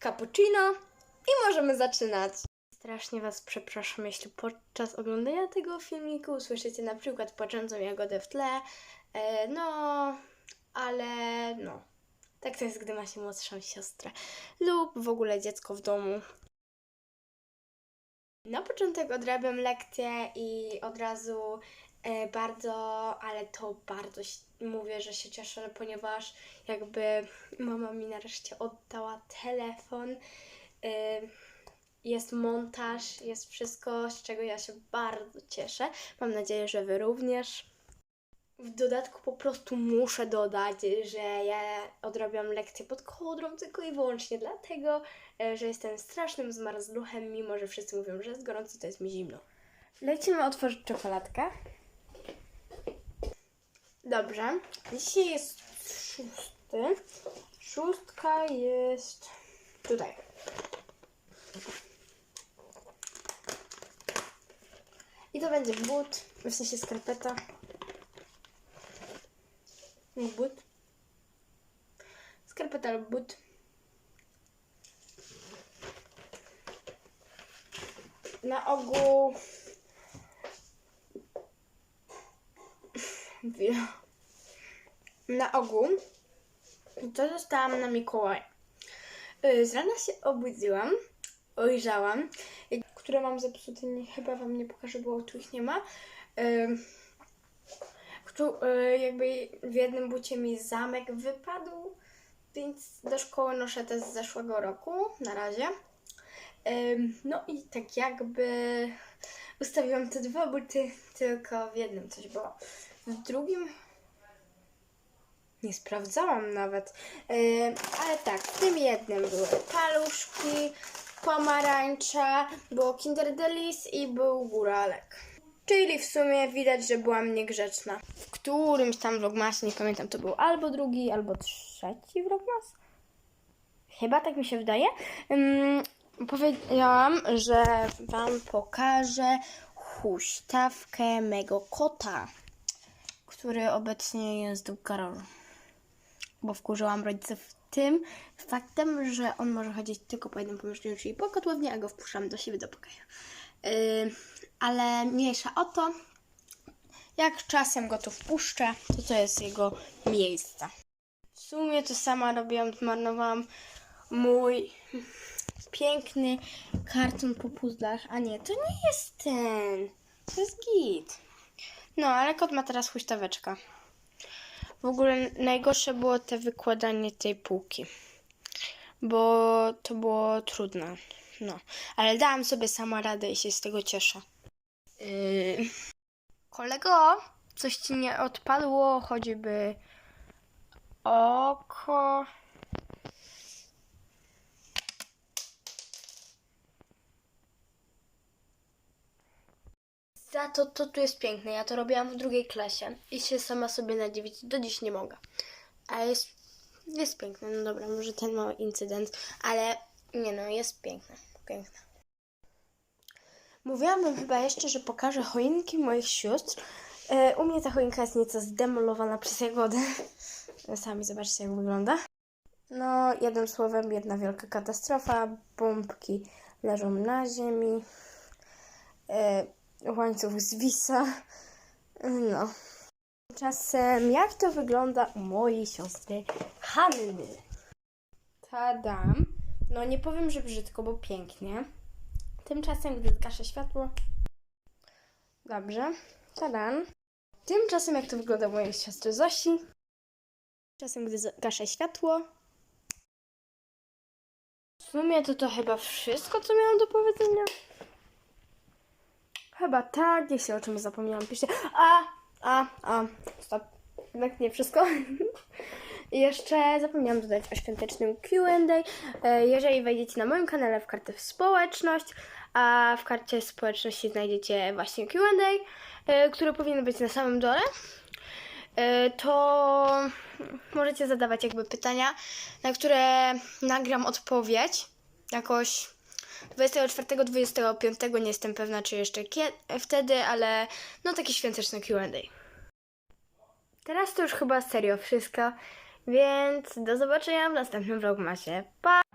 cappuccino i możemy zaczynać. Strasznie Was przepraszam, jeśli podczas oglądania tego filmiku usłyszycie na przykład płaczącą jagodę w tle. E, no, ale no. Tak to jest, gdy ma się młodszą siostrę lub w ogóle dziecko w domu. Na początek odrabiam lekcję i od razu bardzo, ale to bardzo mówię, że się cieszę, ponieważ jakby mama mi nareszcie oddała telefon. E, jest montaż, jest wszystko, z czego ja się bardzo cieszę. Mam nadzieję, że Wy również. W dodatku po prostu muszę dodać, że ja odrabiam lekcje pod kołdrą tylko i wyłącznie dlatego, e, że jestem strasznym zmarzluchem, mimo że wszyscy mówią, że jest gorąco, to jest mi zimno. Lecimy otworzyć czekoladkę. Dobrze. Dzisiaj jest szósty. Szóstka jest tutaj. I to będzie but, w sensie skarpeta. But. Skarpeta lub but. Na ogół... Na ogół to zostałam na Mikołaj. Y, Z rana się obudziłam, ojrzałam, które mam zepsute, nie, chyba Wam nie pokażę, bo tu ich nie ma. Y, któ- y, jakby w jednym bucie mi zamek wypadł, więc do szkoły noszę te z zeszłego roku, na razie. No i tak jakby ustawiłam te dwa buty, tylko w jednym coś było. W drugim nie sprawdzałam nawet. Ym, ale tak, w tym jednym były paluszki, pomarańcza, było Kinder Delis i był góralek. Czyli w sumie widać, że byłam niegrzeczna. W którymś tam vlogmasie, nie pamiętam, to był albo drugi, albo trzeci vlogmas. Chyba tak mi się wydaje. Powiedziałam, że Wam pokażę huśtawkę mego kota, który obecnie jest w garażu. Bo wkurzyłam rodziców tym faktem, że on może chodzić tylko po jednym pomieszczeniu, czyli po kotłowni, a go wpuszczam do siebie do pokoju. Yy, ale mniejsza o to, jak czasem go tu wpuszczę, to to jest jego miejsce. W sumie to sama robiłam, zmarnowałam mój piękny karton po puzzlach. A nie, to nie jest ten. To jest git. No, ale kot ma teraz huśtaweczka. W ogóle najgorsze było te wykładanie tej półki. Bo to było trudne. No, ale dałam sobie sama radę i się z tego cieszę. Yy... Kolego, coś ci nie odpadło, choćby oko. Za to, to tu jest piękne. Ja to robiłam w drugiej klasie i się sama sobie nadziwić do dziś nie mogę. Ale jest, jest piękne. No dobra, może ten mały incydent, ale nie no, jest piękne. Piękne. Mówiłam chyba jeszcze, że pokażę choinki moich sióstr. E, u mnie ta choinka jest nieco zdemolowana przez jagodę. Sami zobaczcie, jak wygląda. No, jednym słowem, jedna wielka katastrofa. Bombki leżą na ziemi. E, łańcuch zwisa. No. Czasem, jak to wygląda u mojej siostry Hanny? Tadam. No, nie powiem, że brzydko, bo pięknie. Tymczasem, gdy zgaszę światło. Dobrze. Tadan. Tymczasem, jak to wygląda u mojej siostry Zosi. Czasem, gdy zgaszę światło. W sumie to to chyba wszystko, co miałam do powiedzenia. Chyba tak, jeśli o czymś zapomniałam, piszcie. A, a, a, stop. Jednak nie wszystko. Jeszcze zapomniałam dodać o świątecznym Q&A. E, Jeżeli wejdziecie na moim kanale w kartę społeczność, a w karcie społeczności znajdziecie właśnie Q&A, e, które powinno być na samym dole, e, to możecie zadawać jakby pytania, na które nagram odpowiedź jakoś 24-25, nie jestem pewna czy jeszcze wtedy, ale no takie świąteczne Q&A. Teraz to już chyba serio wszystko, więc do zobaczenia w następnym vlogmasie. Pa!